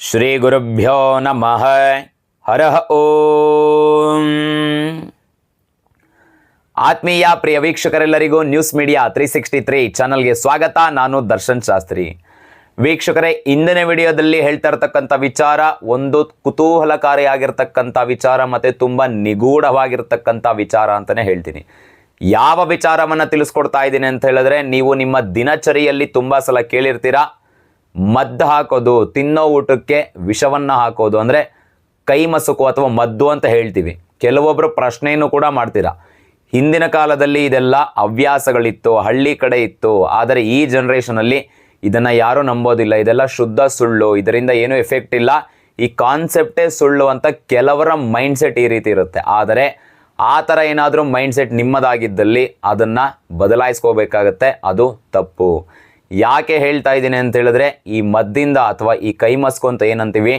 ಶ್ರೀ ಗುರುಭ್ಯೋ ನಮಃ ಹರಹ ಓಂ. ಆತ್ಮೀಯ ಪ್ರಿಯ ವೀಕ್ಷಕರೆಲ್ಲರಿಗೂ news media three sixty three ಚಾನಲ್ಗೆ ಸ್ವಾಗತ. ನಾನು ದರ್ಶನ್ ಶಾಸ್ತ್ರಿ. ವೀಕ್ಷಕರೇ, ಇಂದಿನ ವಿಡಿಯೋದಲ್ಲಿ ಹೇಳ್ತಾ ಇರತಕ್ಕಂಥ ವಿಚಾರ, ಒಂದು ಕುತೂಹಲಕಾರಿಯಾಗಿರ್ತಕ್ಕಂಥ ವಿಚಾರ ಮತ್ತು ತುಂಬ ನಿಗೂಢವಾಗಿರ್ತಕ್ಕಂಥ ವಿಚಾರ ಅಂತಲೇ ಹೇಳ್ತೀನಿ. ಯಾವ ವಿಚಾರವನ್ನು ತಿಳಿಸ್ಕೊಡ್ತಾ ಇದ್ದೀನಿ ಅಂತ ಹೇಳಿದ್ರೆ, ನೀವು ನಿಮ್ಮ ದಿನಚರಿಯಲ್ಲಿ ತುಂಬ ಸಲ ಕೇಳಿರ್ತೀರಾ? ಮದ್ದು ಹಾಕೋದು, ತಿನ್ನೋ ಊಟಕ್ಕೆ ವಿಷವನ್ನು ಹಾಕೋದು ಅಂದರೆ ಕೈ ಮಸುಕು ಅಥವಾ ಮದ್ದು ಅಂತ ಹೇಳ್ತೀವಿ. ಕೆಲವೊಬ್ಬರು ಪ್ರಶ್ನೆಯನ್ನು ಕೂಡ ಮಾಡ್ತೀರಾ. ಹಿಂದಿನ ಕಾಲದಲ್ಲಿ ಇದೆಲ್ಲ ಹವ್ಯಾಸಗಳಿತ್ತು, ಹಳ್ಳಿ ಕಡೆ ಇತ್ತು. ಆದರೆ ಈ ಜನ್ರೇಷನಲ್ಲಿ ಇದನ್ನು ಯಾರೂ ನಂಬೋದಿಲ್ಲ. ಇದೆಲ್ಲ ಶುದ್ಧ ಸುಳ್ಳು. ಇದರಿಂದ ಏನೂ ಎಫೆಕ್ಟ್ ಇಲ್ಲ. ಈ ಕಾನ್ಸೆಪ್ಟೇ ಸುಳ್ಳು ಅಂತ ಕೆಲವರ ಮೈಂಡ್ಸೆಟ್ ಈ ರೀತಿ ಇರುತ್ತೆ. ಆದರೆ ಆ ಥರ ಏನಾದರೂ ಮೈಂಡ್ಸೆಟ್ ನಿಮ್ಮದಾಗಿದ್ದಲ್ಲಿ ಅದನ್ನು ಬದಲಾಯಿಸ್ಕೋಬೇಕಾಗತ್ತೆ. ಅದು ತಪ್ಪು. ಯಾಕೆ ಹೇಳ್ತಾ ಇದ್ದೀನಿ ಅಂತ ಹೇಳಿದ್ರೆ, ಈ ಮದ್ದಿಂದ ಅಥವಾ ಈ ಕೈ ಮಸ್ಕು ಅಂತ ಏನಂತೀವಿ,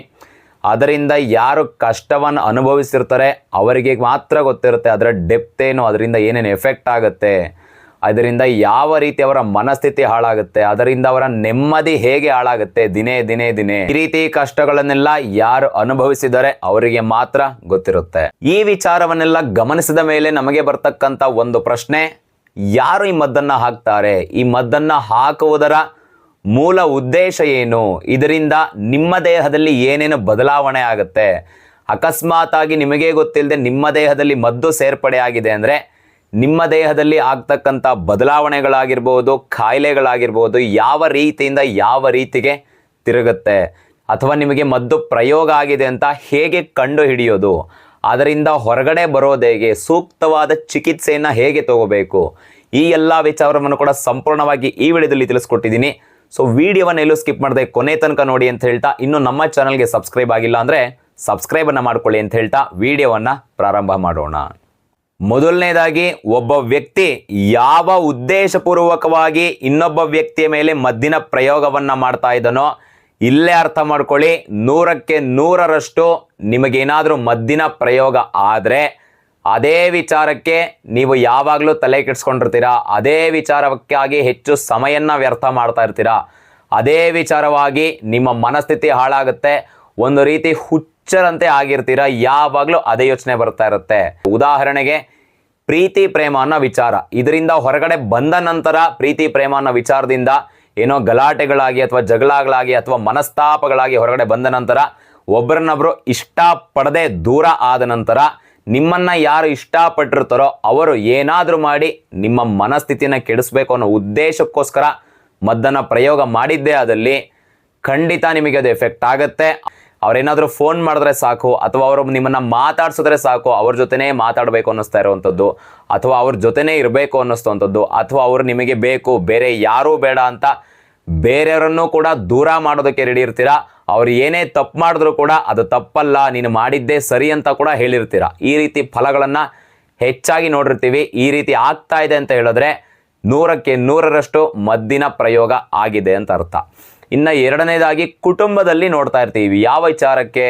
ಅದರಿಂದ ಯಾರು ಕಷ್ಟವನ್ನು ಅನುಭವಿಸಿರ್ತಾರೆ, ಅವರಿಗೆ ಮಾತ್ರ ಗೊತ್ತಿರುತ್ತೆ ಅದರ ಡೆಪ್ತ್ ಏನು, ಅದರಿಂದ ಏನೇನು ಎಫೆಕ್ಟ್ ಆಗುತ್ತೆ, ಅದರಿಂದ ಯಾವ ರೀತಿ ಅವರ ಮನಸ್ಥಿತಿ ಹಾಳಾಗುತ್ತೆ, ಅದರಿಂದ ಅವರ ನೆಮ್ಮದಿ ಹೇಗೆ ಹಾಳಾಗುತ್ತೆ, ದಿನೇ ದಿನೇ ದಿನೇ. ಈ ರೀತಿ ಕಷ್ಟಗಳನ್ನೆಲ್ಲ ಯಾರು ಅನುಭವಿಸಿದರೆ ಅವರಿಗೆ ಮಾತ್ರ ಗೊತ್ತಿರುತ್ತೆ. ಈ ವಿಚಾರವನ್ನೆಲ್ಲ ಗಮನಿಸಿದ ಮೇಲೆ ನಮಗೆ ಬರ್ತಕ್ಕಂಥ ಒಂದು ಪ್ರಶ್ನೆ ಯಾರು ಈ ಮದ್ದನ್ನು ಹಾಕ್ತಾರೆ? ಈ ಮದ್ದನ್ನು ಹಾಕುವುದರ ಮೂಲ ಉದ್ದೇಶ ಏನು? ಇದರಿಂದ ನಿಮ್ಮ ದೇಹದಲ್ಲಿ ಏನೇನು ಬದಲಾವಣೆ ಆಗುತ್ತೆ? ಅಕಸ್ಮಾತ್ ಆಗಿ ನಿಮಗೆ ಗೊತ್ತಿಲ್ಲದೆ ನಿಮ್ಮ ದೇಹದಲ್ಲಿ ಮದ್ದು ಸೇರ್ಪಡೆ ಆಗಿದೆ ಅಂದರೆ ನಿಮ್ಮ ದೇಹದಲ್ಲಿ ಆಗ್ತಕ್ಕಂಥ ಬದಲಾವಣೆಗಳಾಗಿರ್ಬೋದು ಕಾಯಿಲೆಗಳಾಗಿರ್ಬೋದು ಯಾವ ರೀತಿಯಿಂದ ಯಾವ ರೀತಿಗೆ ತಿರುಗುತ್ತೆ? ಅಥವಾ ನಿಮಗೆ ಮದ್ದು ಪ್ರಯೋಗ ಆಗಿದೆ ಅಂತ ಹೇಗೆ ಕಂಡು ಹಿಡಿಯೋದು ಅದರಿಂದ ಹೊರಗಡೆ ಬರೋದೇಗೆ ಸೂಕ್ತವಾದ ಚಿಕಿತ್ಸೆಯನ್ನು ಹೇಗೆ ತಗೋಬೇಕು? ಈ ಎಲ್ಲ ವಿಚಾರವನ್ನು ಕೂಡ ಸಂಪೂರ್ಣವಾಗಿ ಈ ವಿಡಿಯೋದಲ್ಲಿ ತಿಳಿಸ್ಕೊಟ್ಟಿದ್ದೀನಿ. ಸೊ ವಿಡಿಯೋವನ್ನು ಎಲ್ಲೂ ಸ್ಕಿಪ್ ಮಾಡದೆ ಕೊನೆ ತನಕ ನೋಡಿ ಅಂತ ಹೇಳ್ತಾ, ಇನ್ನು ನಮ್ಮ ಚಾನಲ್ಗೆ ಸಬ್ಸ್ಕ್ರೈಬ್ ಆಗಿಲ್ಲ ಅಂದರೆ ಸಬ್ಸ್ಕ್ರೈಬನ್ನು ಮಾಡ್ಕೊಳ್ಳಿ ಅಂತ ಹೇಳ್ತಾ ವಿಡಿಯೋವನ್ನು ಪ್ರಾರಂಭ ಮಾಡೋಣ. ಮೊದಲನೇದಾಗಿ, ಒಬ್ಬ ವ್ಯಕ್ತಿ ಯಾವ ಉದ್ದೇಶಪೂರ್ವಕವಾಗಿ ಇನ್ನೊಬ್ಬ ವ್ಯಕ್ತಿಯ ಮೇಲೆ ಮದ್ದಿನ ಪ್ರಯೋಗವನ್ನು ಮಾಡ್ತಾ ಇದ್ದಾನೋ ಇಲ್ಲೇ ಅರ್ಥ ಮಾಡ್ಕೊಳ್ಳಿ. ನೂರಕ್ಕೆ ನೂರರಷ್ಟು ನಿಮಗೇನಾದರೂ ಮದ್ದಿನ ಪ್ರಯೋಗ ಆದರೆ ಅದೇ ವಿಚಾರಕ್ಕೆ ನೀವು ಯಾವಾಗಲೂ ತಲೆ ಕೆಡಿಸ್ಕೊಂಡಿರ್ತೀರಾ? ಅದೇ ವಿಚಾರಕ್ಕಾಗಿ ಹೆಚ್ಚು ಸಮಯನ್ನ ವ್ಯರ್ಥ ಮಾಡ್ತಾ ಇರ್ತೀರಾ? ಅದೇ ವಿಚಾರವಾಗಿ ನಿಮ್ಮ ಮನಸ್ಥಿತಿ ಹಾಳಾಗುತ್ತೆ. ಒಂದು ರೀತಿ ಹುಚ್ಚರಂತೆ ಆಗಿರ್ತೀರಾ? ಯಾವಾಗಲೂ ಅದೇ ಯೋಚನೆ ಬರ್ತಾ ಇರುತ್ತೆ. ಉದಾಹರಣೆಗೆ ಪ್ರೀತಿ ಪ್ರೇಮ ಅನ್ನೋ ವಿಚಾರ. ಇದರಿಂದ ಹೊರಗಡೆ ಬಂದ ನಂತರ ಪ್ರೀತಿ ಪ್ರೇಮ ಅನ್ನೋ ವಿಚಾರದಿಂದ ಏನೋ ಗಲಾಟೆಗಳಾಗಿ ಅಥವಾ ಜಗಳಗಳಾಗಿ ಅಥವಾ ಮನಸ್ತಾಪಗಳಾಗಿ ಹೊರಗಡೆ ಬಂದ ನಂತರ ಒಬ್ಬರನ್ನೊಬ್ಬರು ಇಷ್ಟಪಡದೆ ದೂರ ಆದ ನಂತರ ನಿಮ್ಮನ್ನು ಯಾರು ಇಷ್ಟಪಟ್ಟಿರ್ತಾರೋ ಅವರು ಏನಾದರೂ ಮಾಡಿ ನಿಮ್ಮ ಮನಸ್ಥಿತಿನ ಕೆಡಿಸ್ಬೇಕು ಅನ್ನೋ ಉದ್ದೇಶಕ್ಕೋಸ್ಕರ ಮದ್ದನ್ನು ಪ್ರಯೋಗ ಮಾಡಿದ್ದೇ ಆದಲ್ಲಿ ಖಂಡಿತ ನಿಮಗೆ ಅದು ಎಫೆಕ್ಟ್ ಆಗುತ್ತೆ. ಅವ್ರೇನಾದರೂ ಫೋನ್ ಮಾಡಿದ್ರೆ ಸಾಕು, ಅಥವಾ ಅವರು ನಿಮ್ಮನ್ನು ಮಾತಾಡ್ಸಿದ್ರೆ ಸಾಕು, ಅವ್ರ ಜೊತೆನೇ ಮಾತಾಡಬೇಕು ಅನ್ನಿಸ್ತಾ ಇರುವಂಥದ್ದು, ಅಥವಾ ಅವ್ರ ಜೊತೆನೇ ಇರಬೇಕು ಅನ್ನಿಸ್ತುವಂಥದ್ದು ಅಥವಾ ಅವರು ನಿಮಗೆ ಬೇಕು, ಬೇರೆ ಯಾರೂ ಬೇಡ ಅಂತ ಬೇರೆಯವರನ್ನು ಕೂಡ ದೂರ ಮಾಡೋದಕ್ಕೆ ರೆಡಿ ಇರ್ತೀರಾ? ಅವ್ರು ಏನೇ ತಪ್ಪು ಮಾಡಿದ್ರು ಕೂಡ ಅದು ತಪ್ಪಲ್ಲ, ನೀನು ಮಾಡಿದ್ದೇ ಸರಿ ಅಂತ ಕೂಡ ಹೇಳಿರ್ತೀರಾ? ಈ ರೀತಿ ಫಲಗಳನ್ನು ಹೆಚ್ಚಾಗಿ ನೋಡಿರ್ತೀವಿ. ಈ ರೀತಿ ಆಗ್ತಾ ಇದೆ ಅಂತ ಹೇಳಿದ್ರೆ ನೂರಕ್ಕೆ ನೂರರಷ್ಟು ಮದ್ದಿನ ಪ್ರಯೋಗ ಆಗಿದೆ ಅಂತ ಅರ್ಥ. ಇನ್ನು ಎರಡನೇದಾಗಿ ಕುಟುಂಬದಲ್ಲಿ ನೋಡ್ತಾ ಇರ್ತೀವಿ. ಯಾವ ವಿಚಾರಕ್ಕೆ?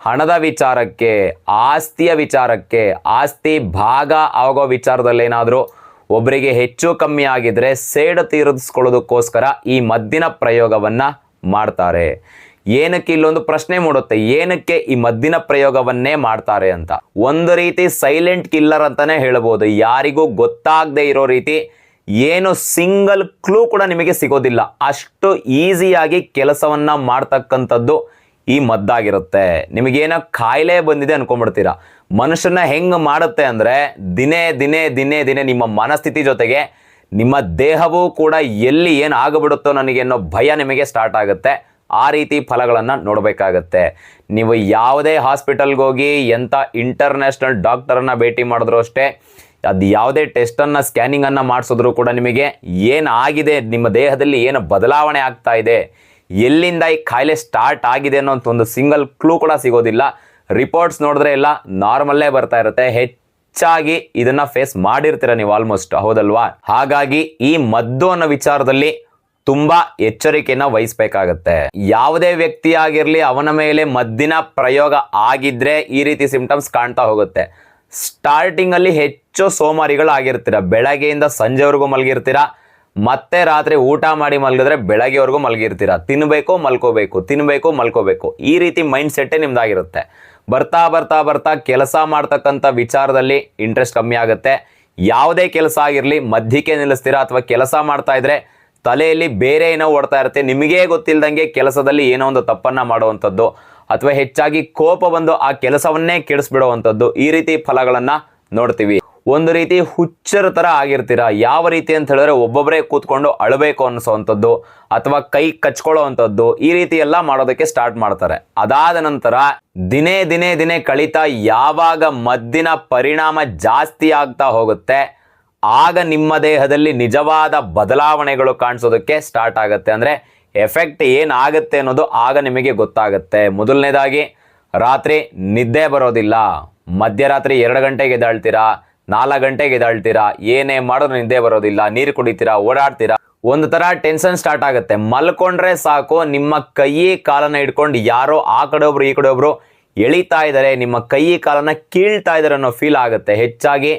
ಹಣದ ವಿಚಾರಕ್ಕೆ, ಆಸ್ತಿಯ ವಿಚಾರಕ್ಕೆ, ಆಸ್ತಿ ಭಾಗ ಆಗೋ ವಿಚಾರದಲ್ಲೇನಾದರೂ ಒಬ್ಬರಿಗೆ ಹೆಚ್ಚು ಕಮ್ಮಿ ಆಗಿದ್ರೆ ಸೇಡು ತೀರಿಸ್ಕೊಳ್ಳೋದಕ್ಕೋಸ್ಕರ ಈ ಮದ್ದಿನ ಪ್ರಯೋಗವನ್ನು ಮಾಡ್ತಾರೆ. ಏನಕ್ಕೆ ಇಲ್ಲೊಂದು ಪ್ರಶ್ನೆ ಮೂಡುತ್ತೆ, ಏನಕ್ಕೆ ಈ ಮದ್ದಿನ ಪ್ರಯೋಗವನ್ನೇ ಮಾಡ್ತಾರೆ ಅಂತ. ಒಂದು ರೀತಿ ಸೈಲೆಂಟ್ ಕಿಲ್ಲರ್ ಅಂತಾನೆ ಹೇಳ್ಬೋದು. ಯಾರಿಗೂ ಗೊತ್ತಾಗದೇ ಇರೋ ರೀತಿ ಏನು ಸಿಂಗಲ್ ಕ್ಲೂ ಕೂಡ ನಿಮಗೆ ಸಿಗೋದಿಲ್ಲ. ಅಷ್ಟು ಈಸಿಯಾಗಿ ಕೆಲಸವನ್ನ ಮಾಡ್ತಕ್ಕಂಥದ್ದು ಈ ಮದ್ದಾಗಿರುತ್ತೆ. ನಿಮಗೇನೋ ಕಾಯಿಲೆ ಬಂದಿದೆ ಅನ್ಕೊಂಡ್ಬಿಡ್ತೀರಾ. ಮನುಷ್ಯನ ಹೆಂಗ್ ಮಾಡುತ್ತೆ ಅಂದ್ರೆ ದಿನೇ ದಿನೇ ದಿನೇ ದಿನೇ ನಿಮ್ಮ ಮನಸ್ಥಿತಿ ಜೊತೆಗೆ ನಿಮ್ಮ ದೇಹವೂ ಕೂಡ ಎಲ್ಲಿ ಏನು ಆಗಿಬಿಡುತ್ತೋ ನನಗೆ ಅನ್ನೋ ಭಯ ನಿಮಗೆ ಸ್ಟಾರ್ಟ್ ಆಗುತ್ತೆ. ಆ ರೀತಿ ಫಲಗಳನ್ನು ನೋಡಬೇಕಾಗತ್ತೆ. ನೀವು ಯಾವುದೇ ಹಾಸ್ಪಿಟಲ್ಗೆ ಹೋಗಿ ಎಂಥ ಇಂಟರ್ನ್ಯಾಷನಲ್ ಡಾಕ್ಟರನ್ನ ಭೇಟಿ ಮಾಡಿದ್ರು ಅಷ್ಟೇ ಅದು ಯಾವುದೇ ಟೆಸ್ಟನ್ನು, ಸ್ಕ್ಯಾನಿಂಗನ್ನು ಮಾಡಿಸಿದ್ರು ಕೂಡ ನಿಮಗೆ ಏನು ಆಗಿದೆ ನಿಮ್ಮ ದೇಹದಲ್ಲಿ ಏನು ಬದಲಾವಣೆ ಆಗ್ತಾ ಇದೆ, ಎಲ್ಲಿಂದ ಈ ಕಾಯಿಲೆ ಸ್ಟಾರ್ಟ್ ಆಗಿದೆ ಅನ್ನೋಂಥ ಒಂದು ಸಿಂಗಲ್ ಕ್ಲೂ ಕೂಡ ಸಿಗೋದಿಲ್ಲ. ರಿಪೋರ್ಟ್ಸ್ ನೋಡಿದ್ರೆ ಎಲ್ಲ ನಾರ್ಮಲ್ಲೇ ಬರ್ತಾ ಇರುತ್ತೆ. ಹೆಚ್ಚಾಗಿ ಇದನ್ನ ಫೇಸ್ ಮಾಡಿರ್ತೀರ ನೀವು ಆಲ್ಮೋಸ್ಟ್, ಹೌದಲ್ವಾ? ಹಾಗಾಗಿ ಈ ಮದ್ದು ಅನ್ನೋ ವಿಚಾರದಲ್ಲಿ ತುಂಬಾ ಎಚ್ಚರಿಕೆಯನ್ನು ವಹಿಸ್ಬೇಕಾಗತ್ತೆ. ಯಾವುದೇ ವ್ಯಕ್ತಿ ಆಗಿರ್ಲಿ, ಅವನ ಮೇಲೆ ಮದ್ದಿನ ಪ್ರಯೋಗ ಆಗಿದ್ರೆ ಈ ರೀತಿ ಸಿಂಪ್ಟಮ್ಸ್ ಕಾಣ್ತಾ ಹೋಗುತ್ತೆ. ಸ್ಟಾರ್ಟಿಂಗ್ ಅಲ್ಲಿ ಹೆಚ್ಚು ಸೋಮಾರಿಗಳಾಗಿರ್ತೀರ. ಬೆಳಗ್ಗೆಯಿಂದ ಸಂಜೆವರೆಗೂ ಮಲಗಿರ್ತೀರ. ಮತ್ತೆ ರಾತ್ರಿ ಊಟ ಮಾಡಿ ಮಲಗಿದ್ರೆ ಬೆಳಗ್ಗೆವರೆಗೂ ಮಲಗಿರ್ತೀರ. ತಿನ್ನಬೇಕು ಮಲ್ಕೋಬೇಕು ತಿನ್ನಬೇಕು ಮಲ್ಕೋಬೇಕು. ಈ ರೀತಿ ಮೈಂಡ್ ಸೆಟ್ಟೇ ನಿಮ್ದಾಗಿರುತ್ತೆ. ಬರ್ತಾ ಬರ್ತಾ ಬರ್ತಾ ಕೆಲಸ ಮಾಡ್ತಕ್ಕಂಥ ವಿಚಾರದಲ್ಲಿ ಇಂಟ್ರೆಸ್ಟ್ ಕಮ್ಮಿ ಆಗುತ್ತೆ. ಯಾವುದೇ ಕೆಲಸ ಆಗಿರಲಿ, ಮಧ್ಯಕ್ಕೆ ನಿಲ್ಲಿಸ್ತೀರಾ ಅಥವಾ ಕೆಲಸ ಮಾಡ್ತಾ ಇದ್ರೆ ತಲೆಯಲ್ಲಿ ಬೇರೆ ಏನೋ ಓಡ್ತಾ ಇರುತ್ತೆ. ನಿಮಗೇ ಗೊತ್ತಿಲ್ಲದಂಗೆ ಕೆಲಸದಲ್ಲಿ ಏನೋ ಒಂದು ತಪ್ಪನ್ನು ಮಾಡುವಂಥದ್ದು. ಅಥವಾ ಹೆಚ್ಚಾಗಿ ಕೋಪ ಬಂದು ಆ ಕೆಲಸವನ್ನೇ ಕೆಡಿಸ್ಬಿಡುವಂಥದ್ದು ಈ ರೀತಿ ಫಲಗಳನ್ನ ನೋಡ್ತೀವಿ. ಒಂದು ರೀತಿ ಹುಚ್ಚರ ತರ ಆಗಿರ್ತೀರಾ? ಯಾವ ರೀತಿ ಅಂತ ಹೇಳಿದ್ರೆ ಒಬ್ಬೊಬ್ಬರೇ ಕೂತ್ಕೊಂಡು ಅಳಬೇಕು ಅನ್ನಿಸುವಂಥದ್ದು ಅಥವಾ ಕೈ ಕಚ್ಕೊಳ್ಳೋವಂಥದ್ದು ಈ ರೀತಿ ಎಲ್ಲ ಮಾಡೋದಕ್ಕೆ ಸ್ಟಾರ್ಟ್ ಮಾಡ್ತಾರೆ. ಅದಾದ ನಂತರ ದಿನೇ ದಿನೇ ದಿನೇ ಕಳೀತಾ ಯಾವಾಗ ಮದ್ದಿನ ಪರಿಣಾಮ ಜಾಸ್ತಿ ಆಗ್ತಾ ಹೋಗುತ್ತೆ, ಆಗ ನಿಮ್ಮ ದೇಹದಲ್ಲಿ ನಿಜವಾದ ಬದಲಾವಣೆಗಳು ಕಾಣಿಸೋದಕ್ಕೆ ಸ್ಟಾರ್ಟ್ ಆಗುತ್ತೆ. ಅಂದ್ರೆ ಎಫೆಕ್ಟ್ ಏನಾಗುತ್ತೆ ಅನ್ನೋದು ಆಗ ನಿಮಗೆ ಗೊತ್ತಾಗುತ್ತೆ. ಮೊದಲನೇದಾಗಿ, ರಾತ್ರಿ ನಿದ್ದೆ ಬರೋದಿಲ್ಲ. ಮಧ್ಯರಾತ್ರಿ ಎರಡು ಗಂಟೆಗೆ ಎದ್ದಾಳ್ತೀರಾ? ನಾಲ್ಕು ಗಂಟೆಗೆ ಎದ್ದಾಳ್ತೀರಾ? ಏನೇ ಮಾಡಿದ್ರು ನಿದ್ದೆ ಬರೋದಿಲ್ಲ, ನೀರು ಕುಡಿತೀರಾ, ಓಡಾಡ್ತೀರಾ? ಒಂದು ಥರ ಟೆನ್ಷನ್ ಸ್ಟಾರ್ಟ್ ಆಗುತ್ತೆ. ಮಲ್ಕೊಂಡ್ರೆ ಸಾಕು, ನಿಮ್ಮ ಕೈ ಕಾಲನ್ನು ಹಿಡ್ಕೊಂಡು ಯಾರೋ ಆ ಕಡೆ ಒಬ್ರು ಈ ಕಡೆ ಒಬ್ರು ಎಳಿತಾ ಇದ್ದಾರೆ, ನಿಮ್ಮ ಕೈ ಕಾಲನ್ನು ಕೀಳ್ತಾ ಇದ್ದಾರೆ ಅನ್ನೋ ಫೀಲ್ ಆಗುತ್ತೆ. ಹೆಚ್ಚಾಗಿ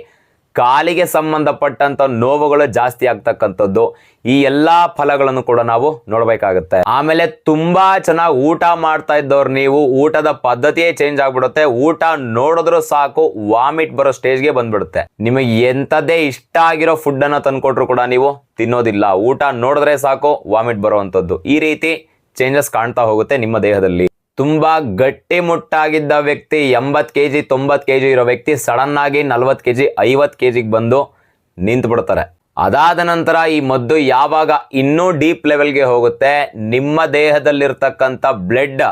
ಕಾಲಿಗೆ ಸಂಬಂಧಪಟ್ಟಂತ ನೋವುಗಳು ಜಾಸ್ತಿ ಆಗ್ತಕ್ಕಂಥದ್ದು, ಈ ಎಲ್ಲಾ ಫಲಗಳನ್ನು ಕೂಡ ನಾವು ನೋಡಬೇಕಾಗುತ್ತೆ. ಆಮೇಲೆ ತುಂಬಾ ಚೆನ್ನಾಗಿ ಊಟ ಮಾಡ್ತಾ ಇದ್ದವ್ರು ನೀವು, ಊಟದ ಪದ್ಧತಿಯೇ ಚೇಂಜ್ ಆಗ್ಬಿಡುತ್ತೆ. ಊಟ ನೋಡಿದ್ರು ಸಾಕು ವಾಮಿಟ್ ಬರೋ ಸ್ಟೇಜ್ಗೆ ಬಂದ್ಬಿಡುತ್ತೆ. ನಿಮಗೆ ಎಂಥದ್ದೇ ಇಷ್ಟ ಆಗಿರೋ ಫುಡ್ ಅನ್ನ ತಂದ್ಕೊಟ್ರು ಕೂಡ ನೀವು ತಿನ್ನೋದಿಲ್ಲ. ಊಟ ನೋಡಿದ್ರೆ ಸಾಕು ವಾಮಿಟ್ ಬರುವಂಥದ್ದು. ಈ ರೀತಿ ಚೇಂಜಸ್ ಕಾಣ್ತಾ ಹೋಗುತ್ತೆ ನಿಮ್ಮ ದೇಹದಲ್ಲಿ. ತುಂಬಾ ಗಟ್ಟಿ ಮುಟ್ಟಾಗಿದ್ದ ವ್ಯಕ್ತಿ ಎಂಬತ್ತು ಕೆ ಜಿ ತೊಂಬತ್ತು ಕೆ ಜಿ ಇರೋ ವ್ಯಕ್ತಿ ಸಡನ್ ಆಗಿ ನಲ್ವತ್ ಕೆ ಜಿ ಐವತ್ತು ಕೆ ಜಿಗೆ ಬಂದು ನಿಂತು ಬಿಡ್ತಾರೆ ಅದಾದ ನಂತರ ಈ ಮದ್ದು ಯಾವಾಗ ಇನ್ನೂ ಡೀಪ್ ಲೆವೆಲ್ಗೆ ಹೋಗುತ್ತೆ, ನಿಮ್ಮ ದೇಹದಲ್ಲಿರ್ತಕ್ಕಂಥ ಬ್ಲಡ್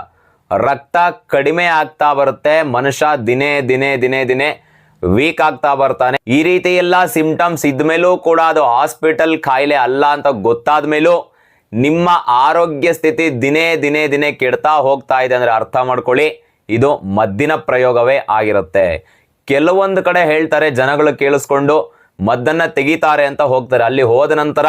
ರಕ್ತ ಕಡಿಮೆ ಆಗ್ತಾ ಬರುತ್ತೆ, ಮನುಷ್ಯ ದಿನೇ ದಿನೇ ದಿನೇ ದಿನೇ ವೀಕ್ ಆಗ್ತಾ ಬರ್ತಾನೆ. ಈ ರೀತಿ ಎಲ್ಲ ಸಿಂಪ್ಟಮ್ಸ್ ಇದ್ಮೇಲೂ ಕೂಡ ಅದು ಹಾಸ್ಪಿಟಲ್ ಕಾಯಿಲೆ ಅಲ್ಲ ಅಂತ ಗೊತ್ತಾದ ಮೇಲೂ ನಿಮ್ಮ ಆರೋಗ್ಯ ಸ್ಥಿತಿ ದಿನೇ ದಿನೇ ದಿನೇ ಕೆಡ್ತಾ ಹೋಗ್ತಾ ಇದೆ ಅಂದರೆ ಅರ್ಥ ಮಾಡ್ಕೊಳ್ಳಿ. ಇದು ಮದ್ದಿನ ಪ್ರಯೋಗವೇ ಆಗಿರುತ್ತೆ. ಕೆಲವೊಂದು ಕಡೆ ಹೇಳ್ತಾರೆ, ಜನಗಳು ಕೇಳಿಸ್ಕೊಂಡು ಮದ್ದನ್ನು ತೆಗಿತಾರೆ ಅಂತ ಹೋಗ್ತಾರೆ. ಅಲ್ಲಿ ಹೋದ ನಂತರ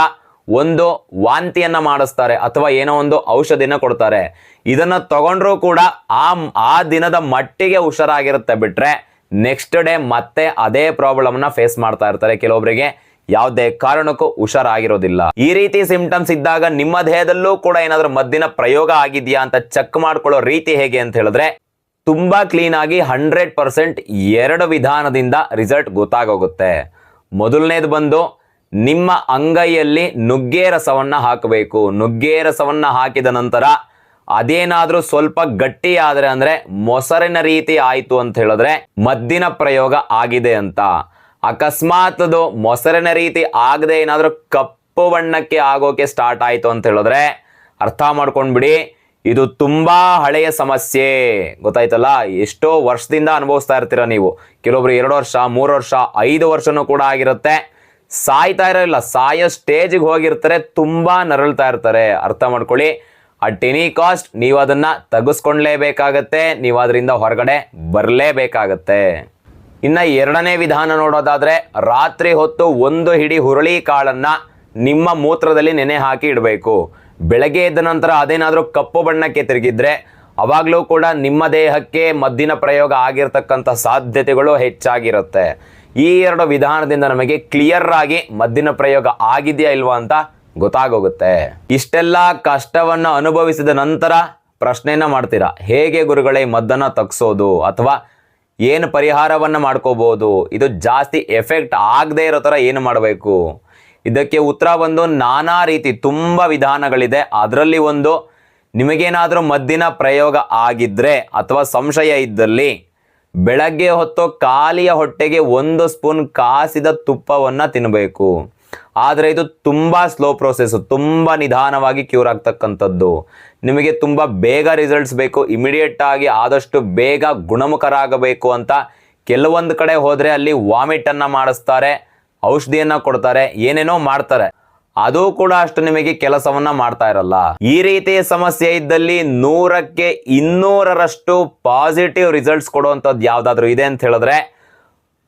ಒಂದು ವಾಂತಿಯನ್ನು ಮಾಡಿಸ್ತಾರೆ ಅಥವಾ ಏನೋ ಒಂದು ಔಷಧಿನ ಕೊಡ್ತಾರೆ. ಇದನ್ನು ತಗೊಂಡ್ರೂ ಕೂಡ ಆ ಆ ದಿನದ ಮಟ್ಟಿಗೆ ಹುಷಾರಾಗಿರುತ್ತೆ ಬಿಟ್ಟರೆ ನೆಕ್ಸ್ಟ್ ಡೇ ಮತ್ತೆ ಅದೇ ಪ್ರಾಬ್ಲಮ್ನ ಫೇಸ್ ಮಾಡ್ತಾ ಇರ್ತಾರೆ ಕೆಲವೊಬ್ಬರಿಗೆ ಯಾವುದೇ ಕಾರಣಕ್ಕೂ ಹುಷಾರಾಗಿರೋದಿಲ್ಲ. ಈ ರೀತಿ ಸಿಂಪ್ಟಮ್ಸ್ ಇದ್ದಾಗ ನಿಮ್ಮ ದೇಹದಲ್ಲೂ ಕೂಡ ಏನಾದರೂ ಮದ್ದಿನ ಪ್ರಯೋಗ ಆಗಿದೆಯಾ ಅಂತ ಚೆಕ್ ಮಾಡ್ಕೊಳ್ಳೋ ರೀತಿ ಹೇಗೆ ಅಂತ ಹೇಳಿದ್ರೆ, ತುಂಬಾ ಕ್ಲೀನ್ ಆಗಿ ಹಂಡ್ರೆಡ್ ಪರ್ಸೆಂಟ್ ಎರಡು ವಿಧಾನದಿಂದ ರಿಸಲ್ಟ್ ಗೊತ್ತಾಗೋಗುತ್ತೆ. ಮೊದಲನೇದು ಬಂದು, ನಿಮ್ಮ ಅಂಗೈಯಲ್ಲಿ ನುಗ್ಗೆ ರಸವನ್ನ ಹಾಕಬೇಕು. ನುಗ್ಗೆ ರಸವನ್ನ ಹಾಕಿದ ನಂತರ ಅದೇನಾದ್ರೂ ಸ್ವಲ್ಪ ಗಟ್ಟಿ ಆದ್ರೆ ಅಂದ್ರೆ ಮೊಸರಿನ ರೀತಿ ಆಯ್ತು ಅಂತ ಹೇಳಿದ್ರೆ ಮದ್ದಿನ ಪ್ರಯೋಗ ಆಗಿದೆ ಅಂತ. ಅಕಸ್ಮಾತ್ ಅದು ಮೊಸರಿನ ರೀತಿ ಆಗದೆ ಏನಾದರೂ ಕಪ್ಪು ಬಣ್ಣಕ್ಕೆ ಆಗೋಕೆ ಸ್ಟಾರ್ಟ್ ಆಯಿತು ಅಂತ ಹೇಳಿದ್ರೆ ಅರ್ಥ ಮಾಡ್ಕೊಂಡ್ಬಿಡಿ, ಇದು ತುಂಬಾ ಹಳೆಯ ಸಮಸ್ಯೆ. ಗೊತ್ತಾಯ್ತಲ್ಲ? ಎಷ್ಟೋ ವರ್ಷದಿಂದ ಅನುಭವಿಸ್ತಾ ಇರ್ತೀರ ನೀವು. ಕೆಲವೊಬ್ರು ಎರಡು ವರ್ಷ, ಮೂರು ವರ್ಷ, ಐದು ವರ್ಷನೂ ಕೂಡ ಆಗಿರುತ್ತೆ. ಸಾಯ್ತಾ ಇರೋಲ್ಲ ಸಾಯೋ ಸ್ಟೇಜಿಗೆ ಹೋಗಿರ್ತಾರೆ, ತುಂಬಾ ನರಳ್ತಾ ಇರ್ತಾರೆ. ಅರ್ಥ ಮಾಡ್ಕೊಳ್ಳಿ. ಅಟ್ ಎನಿ ಕಾಸ್ಟ್ ನೀವು ಅದನ್ನ ತೆಗೆಸ್ಕೊಂಡ್ಲೇಬೇಕಾಗತ್ತೆ. ನೀವು ಅದರಿಂದ ಹೊರಗಡೆ ಬರಲೇಬೇಕಾಗತ್ತೆ. ಇನ್ನ ಎರಡನೇ ವಿಧಾನ ನೋಡೋದಾದ್ರೆ ರಾತ್ರಿ ಹೊತ್ತು ಒಂದು ಹಿಡಿ ಹುರುಳಿ ಕಾಳನ್ನ ನಿಮ್ಮ ಮೂತ್ರದಲ್ಲಿ ನೆನೆ ಹಾಕಿ ಇಡಬೇಕು. ಬೆಳಗ್ಗೆ ಎದ್ದ ನಂತರ ಅದೇನಾದರೂ ಕಪ್ಪು ಬಣ್ಣಕ್ಕೆ ತಿರುಗಿದ್ರೆ ಅವಾಗಲೂ ಕೂಡ ನಿಮ್ಮ ದೇಹಕ್ಕೆ ಮದ್ದಿನ ಪ್ರಯೋಗ ಆಗಿರ್ತಕ್ಕಂಥ ಸಾಧ್ಯತೆಗಳು ಹೆಚ್ಚಾಗಿರುತ್ತೆ. ಈ ಎರಡು ವಿಧಾನದಿಂದ ನಮಗೆ ಕ್ಲಿಯರ್ ಆಗಿ ಮದ್ದಿನ ಪ್ರಯೋಗ ಆಗಿದೆಯಾ ಇಲ್ವಾ ಅಂತ ಗೊತ್ತಾಗೋಗುತ್ತೆ. ಇಷ್ಟೆಲ್ಲ ಕಷ್ಟವನ್ನು ಅನುಭವಿಸಿದ ನಂತರ ಪ್ರಶ್ನೆಯನ್ನ ಮಾಡ್ತೀರಾ? ಹೇಗೆ ಗುರುಗಳೇ ಮದ್ದನ್ನು ತಗ್ಸೋದು ಅಥವಾ ಏನು ಪರಿಹಾರವನ್ನು ಮಾಡ್ಕೋಬೋದು? ಇದು ಜಾಸ್ತಿ ಎಫೆಕ್ಟ್ ಆಗದೆ ಇರೋ ಥರ ಏನು ಮಾಡಬೇಕು? ಇದಕ್ಕೆ ಉತ್ತರ ಬಂದು ನಾನಾ ರೀತಿ ತುಂಬ ವಿಧಾನಗಳಿದೆ. ಅದರಲ್ಲಿ ಒಂದು ನಿಮಗೇನಾದರೂ ಮದ್ದಿನ ಪ್ರಯೋಗ ಆಗಿದ್ದರೆ ಅಥವಾ ಸಂಶಯ ಇದ್ದಲ್ಲಿ ಬೆಳಗ್ಗೆ ಹೊತ್ತು ಖಾಲಿಯ ಹೊಟ್ಟೆಗೆ ಒಂದು ಸ್ಪೂನ್ ಕಾಸಿದ ತುಪ್ಪವನ್ನು ತಿನ್ನಬೇಕು ಆದರೆ ಇದು ತುಂಬ ಸ್ಲೋ ಪ್ರೋಸೆಸ್ ತುಂಬ ನಿಧಾನವಾಗಿ ಕ್ಯೂರ್ ಆಗ್ತಕ್ಕಂಥದ್ದು. ನಿಮಗೆ ತುಂಬ ಬೇಗ ರಿಸಲ್ಟ್ಸ್ ಬೇಕು ಇಮಿಡಿಯೇಟ್ ಆಗಿ ಆದಷ್ಟು ಬೇಗ ಗುಣಮುಖರಾಗಬೇಕು ಅಂತ ಕೆಲವೊಂದು ಕಡೆ ಹೋದರೆ ಅಲ್ಲಿ ವಾಮಿಟನ್ನು ಮಾಡಿಸ್ತಾರೆ, ಔಷಧಿಯನ್ನು ಕೊಡ್ತಾರೆ, ಏನೇನೋ ಮಾಡ್ತಾರೆ. ಅದು ಕೂಡ ಅಷ್ಟು ನಿಮಗೆ ಕೆಲಸವನ್ನ ಮಾಡ್ತಾ ಇರಲ್ಲ. ಈ ರೀತಿ ಸಮಸ್ಯೆ ಇದ್ದಲ್ಲಿ ನೂರಕ್ಕೆ ಇನ್ನೂರರಷ್ಟು ಪಾಸಿಟಿವ್ ರಿಸಲ್ಟ್ಸ್ ಕೊಡುವಂಥದ್ದು ಯಾವುದಾದ್ರೂ ಇದೆ ಅಂತ ಹೇಳಿದ್ರೆ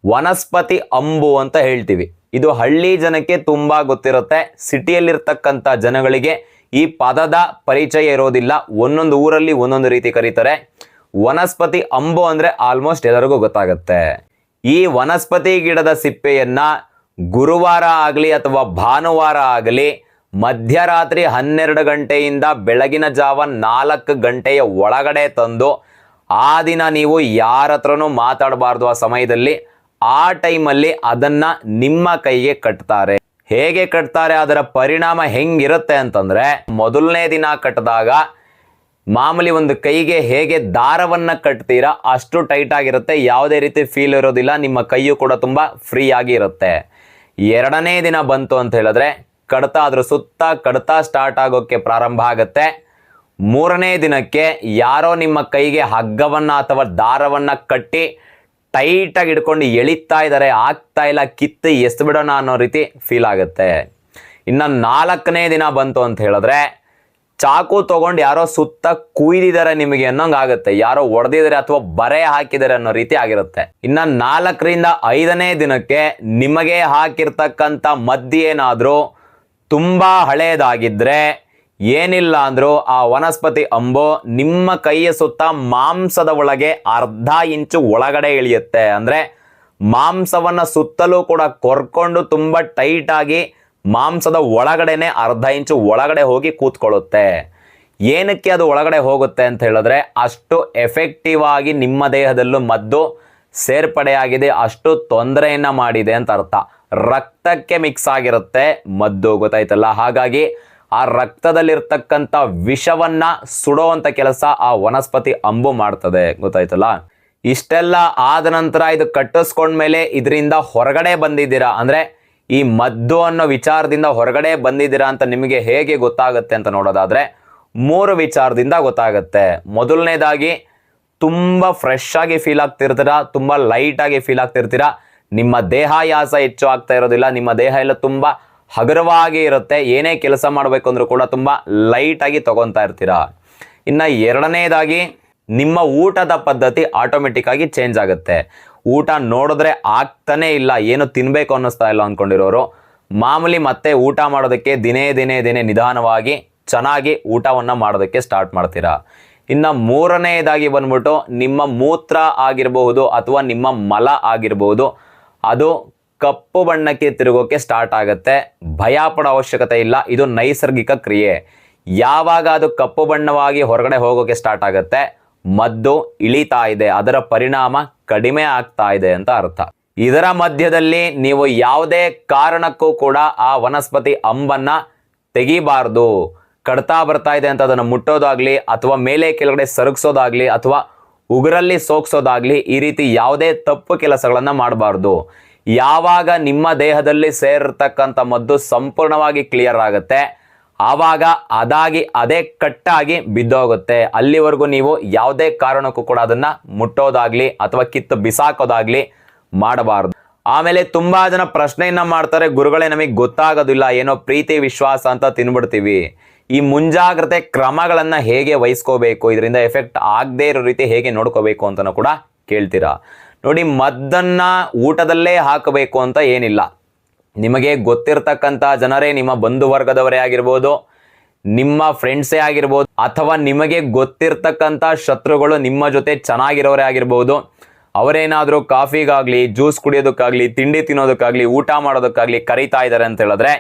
ವನಸ್ಪತಿ ಅಂಬು ಅಂತ ಹೇಳ್ತೀವಿ. ಇದು ಹಳ್ಳಿ ಜನಕ್ಕೆ ತುಂಬಾ ಗೊತ್ತಿರುತ್ತೆ. ಸಿಟಿಯಲ್ಲಿರ್ತಕ್ಕಂಥ ಜನಗಳಿಗೆ ಈ ಪದದ ಪರಿಚಯ ಇರೋದಿಲ್ಲ. ಒಂದೊಂದು ಊರಲ್ಲಿ ಒಂದೊಂದು ರೀತಿ ಕರೀತಾರೆ. ವನಸ್ಪತಿ ಅಂಬು ಅಂದ್ರೆ ಆಲ್ಮೋಸ್ಟ್ ಎಲ್ಲರಿಗೂ ಗೊತ್ತಾಗುತ್ತೆ. ಈ ವನಸ್ಪತಿ ಗಿಡದ ಸಿಪ್ಪೆಯನ್ನ ಗುರುವಾರ ಆಗಲಿ ಅಥವಾ ಭಾನುವಾರ ಆಗಲಿ ಮಧ್ಯರಾತ್ರಿ ಹನ್ನೆರಡು ಗಂಟೆಯಿಂದ ಬೆಳಗಿನ ಜಾವ ನಾಲ್ಕು ಗಂಟೆಯ ಒಳಗಡೆ ತಂದು ಆ ದಿನ ನೀವು ಯಾರ ಹತ್ರನೂ ಮಾತಾಡಬಾರ್ದು ಆ ಸಮಯದಲ್ಲಿ. ಆ ಟೈಮಲ್ಲಿ ಅದನ್ನ ನಿಮ್ಮ ಕೈಗೆ ಕಟ್ತಾರೆ. ಹೇಗೆ ಕಟ್ತಾರೆ, ಅದರ ಪರಿಣಾಮ ಹೆಂಗಿರುತ್ತೆ ಅಂತಂದ್ರೆ, ಮೊದಲನೇ ದಿನ ಕಟ್ಟಿದಾಗ ಮಾಮೂಲಿ ಒಂದು ಕೈಗೆ ಹೇಗೆ ದಾರವನ್ನ ಕಟ್ತೀರಾ, ಅಷ್ಟು ಟೈಟ್ ಆಗಿರುತ್ತೆ. ಯಾವುದೇ ರೀತಿ ಫೀಲ್ ಇರೋದಿಲ್ಲ, ನಿಮ್ಮ ಕೈಯು ಕೂಡ ತುಂಬಾ ಫ್ರೀ ಆಗಿ ಇರುತ್ತೆ. ಎರಡನೇ ದಿನ ಬಂತು ಅಂತ ಹೇಳಿದ್ರೆ, ಕಡತ ಅದ್ರ ಸುತ್ತ ಕಡತ ಸ್ಟಾರ್ಟ್ ಆಗೋಕ್ಕೆ ಪ್ರಾರಂಭ ಆಗುತ್ತೆ. ಮೂರನೇ ದಿನಕ್ಕೆ ಯಾರೋ ನಿಮ್ಮ ಕೈಗೆ ಹಗ್ಗವನ್ನ ಅಥವಾ ದಾರವನ್ನ ಕಟ್ಟಿ ಟೈಟಾಗಿ ಹಿಡ್ಕೊಂಡು ಎಳಿತಾ ಇದ್ದಾರೆ, ಆಗ್ತಾ ಇಲ್ಲ, ಕಿತ್ತು ಎಸ್ ಬಿಡೋಣ ಅನ್ನೋ ರೀತಿ ಫೀಲ್ ಆಗುತ್ತೆ. ಇನ್ನು ನಾಲ್ಕನೇ ದಿನ ಬಂತು ಅಂತ ಹೇಳಿದ್ರೆ, ಚಾಕು ತಗೊಂಡು ಯಾರೋ ಸುತ್ತ ಕುಯ್ದಿದ್ದಾರೆ ನಿಮಗೆ ಅನ್ನೋಂಗ್ ಆಗುತ್ತೆ ಯಾರೋ ಒಡೆದಿದ್ದಾರೆ ಅಥವಾ ಬರೆ ಹಾಕಿದ್ದಾರೆ ಅನ್ನೋ ರೀತಿ ಆಗಿರುತ್ತೆ. ಇನ್ನ ನಾಲ್ಕರಿಂದ ಐದನೇ ದಿನಕ್ಕೆ ನಿಮಗೆ ಹಾಕಿರ್ತಕ್ಕಂಥ ಮದ್ದು ಏನಾದರೂ ತುಂಬಾ ಹಳೇದಾಗಿದ್ರೆ ಏನಿಲ್ಲ ಅಂದ್ರೂ ಆ ವನಸ್ಪತಿ ಅಂಬು ನಿಮ್ಮ ಕೈಯ ಸುತ್ತ ಮಾಂಸದ ಒಳಗೆ ಅರ್ಧ ಇಂಚು ಒಳಗಡೆ ಇಳಿಯುತ್ತೆ. ಅಂದ್ರೆ ಮಾಂಸವನ್ನ ಸುತ್ತಲೂ ಕೂಡ ಕೊರ್ಕೊಂಡು ತುಂಬಾ ಟೈಟ್ ಆಗಿ ಮಾಂಸದ ಒಳಗಡೆನೆ ಅರ್ಧ ಇಂಚು ಒಳಗಡೆ ಹೋಗಿ ಕೂತ್ಕೊಳ್ಳುತ್ತೆ. ಏನಕ್ಕೆ ಅದು ಒಳಗಡೆ ಹೋಗುತ್ತೆ ಅಂತ ಹೇಳಿದ್ರೆ ಅಷ್ಟು ಎಫೆಕ್ಟಿವ್ ಆಗಿ ನಿಮ್ಮ ದೇಹದಲ್ಲೂ ಮದ್ದು ಸೇರ್ಪಡೆಯಾಗಿದೆ, ಅಷ್ಟು ತೊಂದರೆಯನ್ನ ಮಾಡಿದೆ ಅಂತ ಅರ್ಥ. ರಕ್ತಕ್ಕೆ ಮಿಕ್ಸ್ ಆಗಿರುತ್ತೆ ಮದ್ದು, ಗೊತ್ತಾಯ್ತಲ್ಲ? ಹಾಗಾಗಿ ಆ ರಕ್ತದಲ್ಲಿರ್ತಕ್ಕಂಥ ವಿಷವನ್ನ ಸುಡೋವಂಥ ಕೆಲಸ ಆ ವನಸ್ಪತಿ ಅಂಬು ಮಾಡ್ತದೆ. ಗೊತ್ತಾಯ್ತಲ್ಲ? ಇಷ್ಟೆಲ್ಲ ಆದ ನಂತರ ಇದು ಕಟ್ಟಿಸ್ಕೊಂಡ್ಮೇಲೆ ಇದರಿಂದ ಹೊರಗಡೆ ಬಂದಿದ್ದೀರಾ? ಅಂದ್ರೆ ಈ ಮದ್ದು ಅನ್ನೋ ವಿಚಾರದಿಂದ ಹೊರಗಡೆ ಬಂದಿದ್ದೀರಾ ಅಂತ ನಿಮಗೆ ಹೇಗೆ ಗೊತ್ತಾಗುತ್ತೆ ಅಂತ ನೋಡೋದಾದ್ರೆ, ಮೂರು ವಿಚಾರದಿಂದ ಗೊತ್ತಾಗುತ್ತೆ. ಮೊದಲನೇದಾಗಿ, ತುಂಬ ಫ್ರೆಶ್ ಆಗಿ ಫೀಲ್ ಆಗ್ತಿರ್ತೀರಾ? ತುಂಬ ಲೈಟ್ ಆಗಿ ಫೀಲ್ ಆಗ್ತಿರ್ತೀರಾ? ನಿಮ್ಮ ದೇಹಾಯಾಸ ಹೆಚ್ಚು ಆಗ್ತಾ ಇರೋದಿಲ್ಲ. ನಿಮ್ಮ ದೇಹ ಎಲ್ಲ ತುಂಬ ಹಗುರವಾಗಿ ಇರುತ್ತೆ, ಏನೇ ಕೆಲಸ ಮಾಡಬೇಕು ಅಂದರೂ ಕೂಡ ತುಂಬ ಲೈಟಾಗಿ ತೊಗೊತಾ ಇರ್ತೀರ? ಇನ್ನ ಎರಡನೇದಾಗಿ, ನಿಮ್ಮ ಊಟದ ಪದ್ಧತಿ ಆಟೋಮೆಟಿಕ್ಕಾಗಿ ಚೇಂಜ್ ಆಗುತ್ತೆ. ಊಟ ನೋಡಿದ್ರೆ ಆಗ್ತಾನೇ ಇಲ್ಲ, ಏನು ತಿನ್ನಬೇಕು ಅನ್ನಿಸ್ತಾ ಇಲ್ಲ ಅಂದ್ಕೊಂಡಿರೋರು ಮಾಮೂಲಿ ಮತ್ತೆ ಊಟ ಮಾಡೋದಕ್ಕೆ ದಿನೇ ದಿನೇ ದಿನೇ ನಿಧಾನವಾಗಿ ಚೆನ್ನಾಗಿ ಊಟವನ್ನು ಮಾಡೋದಕ್ಕೆ ಸ್ಟಾರ್ಟ್ ಮಾಡ್ತೀರಾ? ಇನ್ನು ಮೂರನೆಯದಾಗಿ ಬಂದ್ಬಿಟ್ಟು, ನಿಮ್ಮ ಮೂತ್ರ ಆಗಿರಬಹುದು ಅಥವಾ ನಿಮ್ಮ ಮಲ ಆಗಿರಬಹುದು, ಅದು ಕಪ್ಪು ಬಣ್ಣಕ್ಕೆ ತಿರುಗೋಕೆ ಸ್ಟಾರ್ಟ್ ಆಗುತ್ತೆ. ಭಯ ಅವಶ್ಯಕತೆ ಇಲ್ಲ. ಇದು ನೈಸರ್ಗಿಕ ಕ್ರಿಯೆ. ಯಾವಾಗ ಅದು ಕಪ್ಪು ಬಣ್ಣವಾಗಿ ಹೊರಗಡೆ ಹೋಗೋಕೆ ಸ್ಟಾರ್ಟ್ ಆಗುತ್ತೆ? ಮದ್ದು ಇಳಿತಾ ಇದೆ. ಅದರ ಪರಿಣಾಮ ಕಡಿಮೆ ಆಗ್ತಾ ಇದೆ ಅಂತ ಅರ್ಥ. ಇದರ ಮಧ್ಯದಲ್ಲಿ ನೀವು ಯಾವುದೇ ಕಾರಣಕ್ಕೂ ಕೂಡ ಆ ವನಸ್ಪತಿ ಅಂಬನ್ನ ತೆಗಿಬಾರ್ದು. ಕಡ್ತಾ ಬರ್ತಾ ಇದೆ ಅಂತ ಅದನ್ನು ಮುಟ್ಟೋದಾಗ್ಲಿ ಅಥವಾ ಮೇಲೆ ಕೆಳಗಡೆ ಸರಗಿಸೋದಾಗ್ಲಿ ಅಥವಾ ಉಗುರಲ್ಲಿ ಸೋಕ್ಸೋದಾಗ್ಲಿ ಈ ರೀತಿ ಯಾವುದೇ ತಪ್ಪು ಕೆಲಸಗಳನ್ನ ಮಾಡಬಾರ್ದು. ಯಾವಾಗ ನಿಮ್ಮ ದೇಹದಲ್ಲಿ ಸೇರಿರ್ತಕ್ಕಂಥ ಮದ್ದು ಸಂಪೂರ್ಣವಾಗಿ ಕ್ಲಿಯರ್ ಆಗುತ್ತೆ, ಆವಾಗ ಅದಾಗಿ ಅದೇ ಕಟ್ಟಾಗಿ ಬಿದ್ದೋಗುತ್ತೆ. ಅಲ್ಲಿವರೆಗೂ ನೀವು ಯಾವುದೇ ಕಾರಣಕ್ಕೂ ಕೂಡ ಅದನ್ನ ಮುಟ್ಟೋದಾಗ್ಲಿ ಅಥವಾ ಕಿತ್ತು ಬಿಸಾಕೋದಾಗ್ಲಿ ಮಾಡಬಾರ್ದು. ಆಮೇಲೆ ತುಂಬಾ ಜನ ಪ್ರಶ್ನೆಯನ್ನ ಮಾಡ್ತಾರೆ, ಗುರುಗಳೇ ನಮಗೆ ಗೊತ್ತಾಗೋದಿಲ್ಲ, ಏನೋ ಪ್ರೀತಿ, ವಿಶ್ವಾಸ ಅಂತ ತಿನ್ಬಿಡ್ತೀವಿ. ಈ ಮುಂಜಾಗ್ರತೆ ಕ್ರಮಗಳನ್ನು ಹೇಗೆ ವಹಿಸ್ಕೋಬೇಕು, ಇದರಿಂದ ಎಫೆಕ್ಟ್ ಆಗದೇ ಇರೋ ರೀತಿ ಹೇಗೆ ನೋಡ್ಕೋಬೇಕು ಅಂತಲೂ ಕೂಡ ಕೇಳ್ತೀರಾ? ನೋಡಿ, ಮದ್ದನ್ನ ಊಟದಲ್ಲೇ ಹಾಕಬೇಕು ಅಂತ ಏನಿಲ್ಲ. ನಿಮಗೆ ಗೊತ್ತಿರತಕ್ಕಂಥ ಜನರೇ ನಿಮ್ಮ ಬಂಧು ವರ್ಗದವರೇ ಆಗಿರ್ಬೋದು, ನಿಮ್ಮ ಫ್ರೆಂಡ್ಸೇ ಆಗಿರ್ಬೋದು, ಅಥವಾ ನಿಮಗೆ ಗೊತ್ತಿರ್ತಕ್ಕಂಥ ಶತ್ರುಗಳು ನಿಮ್ಮ ಜೊತೆ ಚೆನ್ನಾಗಿರೋರೇ ಆಗಿರ್ಬೋದು. ಅವರೇನಾದರೂ ಕಾಫಿಗಾಗಲಿ, ಜ್ಯೂಸ್ ಕುಡಿಯೋದಕ್ಕಾಗ್ಲಿ, ತಿಂಡಿ ತಿನ್ನೋದಕ್ಕಾಗಲಿ, ಊಟ ಮಾಡೋದಕ್ಕಾಗಲಿ ಕರೀತಾ ಇದ್ದಾರೆ ಅಂತ ಹೇಳಿದ್ರೆ,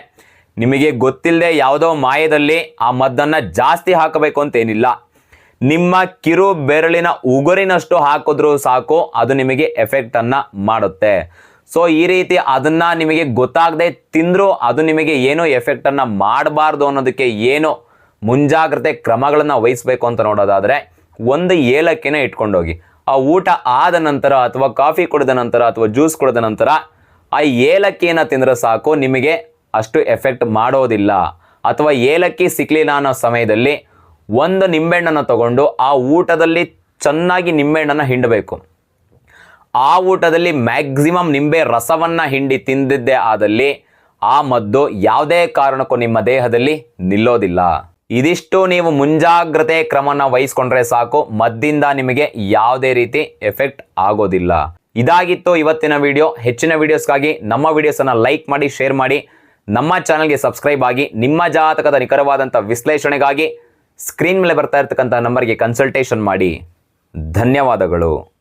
ನಿಮಗೆ ಗೊತ್ತಿಲ್ಲದೆ ಯಾವುದೋ ಮಾಯದಲ್ಲಿ ಆ ಮದ್ದನ್ನು ಜಾಸ್ತಿ ಹಾಕಬೇಕು ಅಂತ ಏನಿಲ್ಲ. ನಿಮ್ಮ ಕಿರು ಬೆರಳಿನ ಉಗುರಿನಷ್ಟು ಹಾಕಿದ್ರೂ ಸಾಕು, ಅದು ನಿಮಗೆ ಎಫೆಕ್ಟ್ ಅನ್ನ ಮಾಡುತ್ತೆ. ಸೊ ಈ ರೀತಿ ಅದನ್ನ ನಿಮಗೆ ಗೊತ್ತಾಗದೆ ತಿಂದ್ರು ಅದು ನಿಮಗೆ ಏನು ಎಫೆಕ್ಟ್ ಅನ್ನ ಮಾಡಬಾರ್ದು ಅನ್ನೋದಕ್ಕೆ ಏನು ಮುಂಜಾಗ್ರತೆ ಕ್ರಮಗಳನ್ನ ವಹಿಸ್ಬೇಕು ಅಂತ ನೋಡೋದಾದ್ರೆ, ಒಂದು ಏಲಕ್ಕಿನ ಇಟ್ಕೊಂಡೋಗಿ, ಆ ಊಟ ಆದ ನಂತರ ಅಥವಾ ಕಾಫಿ ಕುಡಿದ ನಂತರ ಅಥವಾ ಜ್ಯೂಸ್ ಕುಡಿದ ನಂತರ, ಆ ಏಲಕ್ಕಿಯನ್ನು ತಿಂದ್ರೆ ಸಾಕು, ನಿಮಗೆ ಅಷ್ಟು ಎಫೆಕ್ಟ್ ಮಾಡೋದಿಲ್ಲ. ಅಥವಾ ಏಲಕ್ಕಿ ಸಿಕ್ಲಿಲ್ಲ ಅನ್ನೋ ಸಮಯದಲ್ಲಿ ಒಂದು ನಿಂಬೆಹಣ್ಣನ್ನು ತಗೊಂಡು ಆ ಊಟದಲ್ಲಿ ಚೆನ್ನಾಗಿ ನಿಂಬೆಹಣ್ಣನ್ನು ಹಿಂಡಬೇಕು. ಆ ಊಟದಲ್ಲಿ ಮ್ಯಾಕ್ಸಿಮಮ್ ನಿಂಬೆ ರಸವನ್ನು ಹಿಂಡಿ ತಿಂದಿದ್ದೇ ಆದಲ್ಲಿ ಆ ಮದ್ದು ಯಾವುದೇ ಕಾರಣಕ್ಕೂ ನಿಮ್ಮ ದೇಹದಲ್ಲಿ ನಿಲ್ಲೋದಿಲ್ಲ. ಇದಿಷ್ಟು ನೀವು ಮುಂಜಾಗ್ರತೆ ಕ್ರಮನ ವಹಿಸ್ಕೊಂಡ್ರೆ ಸಾಕು, ಮದ್ದಿಂದ ನಿಮಗೆ ಯಾವುದೇ ರೀತಿ ಎಫೆಕ್ಟ್ ಆಗೋದಿಲ್ಲ. ಇದಾಗಿತ್ತು ಇವತ್ತಿನ ವಿಡಿಯೋ. ಹೆಚ್ಚಿನ ವಿಡಿಯೋಸ್ಗಾಗಿ ನಮ್ಮ ವಿಡಿಯೋಸನ್ನು ಲೈಕ್ ಮಾಡಿ, ಶೇರ್ ಮಾಡಿ. ನಮ್ಮ ಚಾನಲ್ಗೆ ಸಬ್ಸ್ಕ್ರೈಬ್ ಆಗಿ, ನಿಮ್ಮ ಜಾತಕದ ನಿಖರವಾದಂಥ ವಿಶ್ಲೇಷಣೆಗಾಗಿ ಸ್ಕ್ರೀನ್ ಮೇಲೆ ಬರ್ತಾ ಇರ್ತಕ್ಕಂಥ ನಂಬರ್ಗೆ ಕನ್ಸಲ್ಟೇಷನ್ ಮಾಡಿ. ಧನ್ಯವಾದಗಳು.